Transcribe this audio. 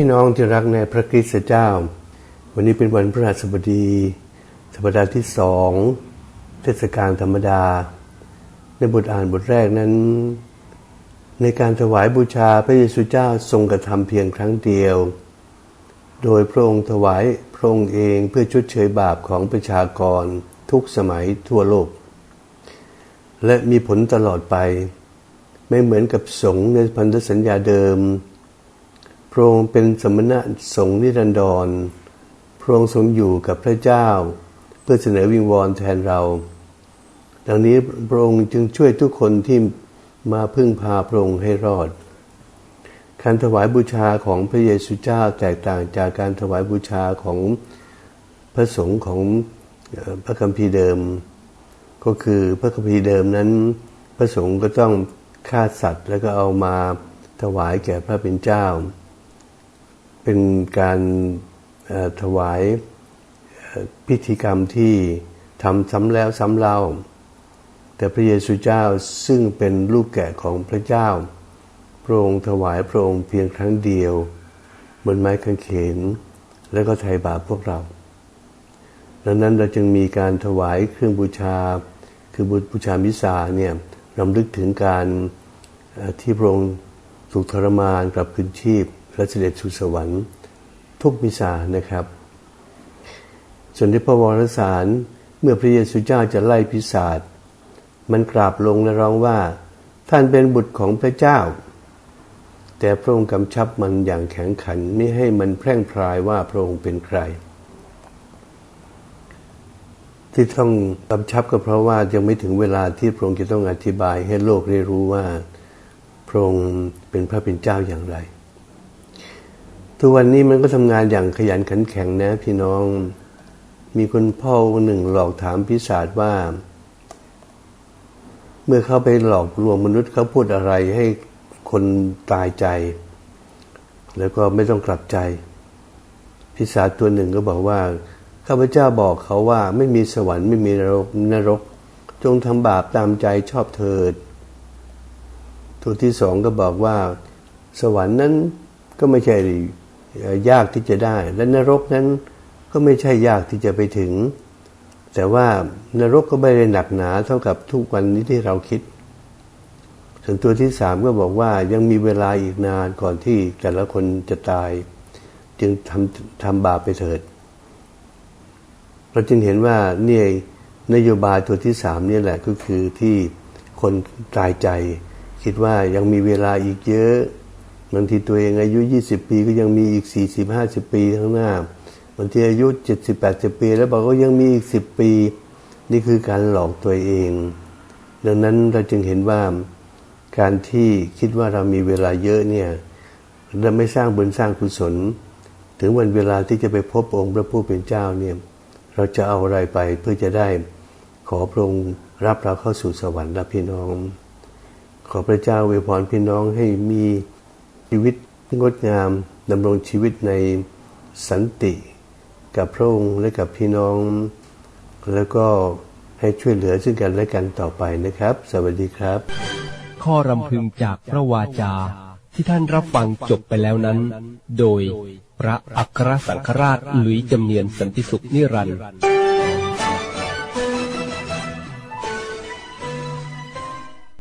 พี่น้องที่รักในพระคริสต์เจ้า วันนี้เป็นวันพฤหัสบดี สัปดาห์ที่สองเทศกาลธรรมดา ในบทอ่านบทแรกนั้น ในการถวายบูชาพระเยซูเจ้าทรงกระทำเพียงครั้งเดียว โดยพระองค์ถวายพระองค์เองเพื่อชดเชยบาปของประชากรทุกสมัยทั่วโลก และมีผลตลอดไป ไม่เหมือนกับสงฆ์ในพันธสัญญาเดิม ระองค์เป็นสมณะสงฆ์นิรันดร พระองค์ทรงอยู่กับพระเจ้า เพื่อเสนอวิงวอนแทนเรา ดังนี้พระองค์จึงช่วยทุกคนที่มาพึ่งพาพระองค์ให้รอด การถวายบูชาของพระเยซูเจ้าแตกต่างจากการถวายบูชาของพระสงฆ์ของพระคัมภีร์เดิม ก็คือพระคัมภีร์เดิมนั้น พระสงฆ์ก็ต้องฆ่าสัตว์แล้วก็เอามาถวายแก่พระเป็นเจ้า เป็นการถวายพิธีกรรมที่ทำซ้ำแล้วซ้ำเล่า แต่พระเยซูเจ้าซึ่งเป็นลูกแกะของพระเจ้า พระองค์ถวายพระองค์เพียงครั้งเดียวบนไม้กางเขน แล้วก็ไถ่บาปพวกเรา ดังนั้นเราจึงมีการถวายเครื่องบูชา คือบูชามิสาเนี่ยรำลึกถึงการที่พระองค์ถูกทรมานกลับคืนชีพ และเสด็จสู่สวรรค์ ทุกมิสานะครับ ส่วนที่พระวรสารเมื่อพระเยซูเจ้าจะไล่พิศาจมันกราบลงและร้องว่า ท่านเป็นบุตรของพระเจ้า แต่พระองค์กำชับมันอย่างแข็งขันไม่ให้มันแพร่งพรายว่าพระองค์เป็นใคร ที่ต้องกำชับก็เพราะว่ายังไม่ถึงเวลาที่พระองค์จะต้องอธิบายให้โลกได้รู้ว่า พระองค์เป็นพระเป็นเจ้าอย่างไร ทุกวันนี้มันก็ทำงานอย่างขยันขันแข็งนะ พี่น้อง มีคนพ่อหนึ่งหลอกถามพิศาจว่า เมื่อเขาไปหลอกลวงมนุษย์เขาพูดอะไรให้คนตายใจ แล้วก็ไม่ต้องกลับใจ พิศาจตัวหนึ่งก็บอกว่าข้าพเจ้าบอกเขาว่าไม่มีสวรรค์ไม่มีนรกนรก จงทำบาปตามใจชอบเถิด ตัวที่สองก็บอกว่า สวรรค์นั้นก็ไม่ใช่ ยากที่จะได้ และนรกนั้นก็ไม่ใช่ยากที่จะไปถึง แต่ว่านรกก็ไม่ได้หนักหนาเท่ากับทุกวันนี้ที่เราคิด ส่วนตัวที่สามก็บอกว่ายังมีเวลาอีกนานก่อนที่แต่ละคนจะตาย จึงทำทำบาปไปเถิด เราจึงเห็นว่าเนี่ยนโยบายตัวที่สามนี่แหละก็คือที่คนตายใจ คิดว่ายังมีเวลาอีกเยอะ บางทีตัวเองอายุ 20 ปีก็ยังมีอีก 40-50 ปีข้างหน้าบางทีอายุ 70-80 ปี แล้วบอกว่ายังมีอีก 10 ปี นี่คือการหลอกตัวเอง ดังนั้นเราจึงเห็นว่าการที่คิดว่าเรามีเวลาเยอะเนี่ยเราไม่สร้างบุญสร้างกุศล ถึงวันเวลาที่จะไปพบองค์พระผู้เป็นเจ้าเนี่ยเราจะเอาอะไรไปเพื่อจะได้ขอพระองค์รับเราเข้าสู่สวรรค์รับพี่น้อง ขอพระเจ้าอวยพรพี่น้องให้มี ชีวิตที่งดงามดำรงชีวิตในสันติกับพระองค์และกับพี่น้อง แล้วก็ให้ช่วยเหลือซึ่งกันและกันต่อไปนะครับ สวัสดีครับ ข้อรำพึงจากพระวาจาที่ท่านรับฟังจบไปแล้วนั้น โดยพระอัครสังฆราชหลุยจำเนียนสันติสุขนิรันดร์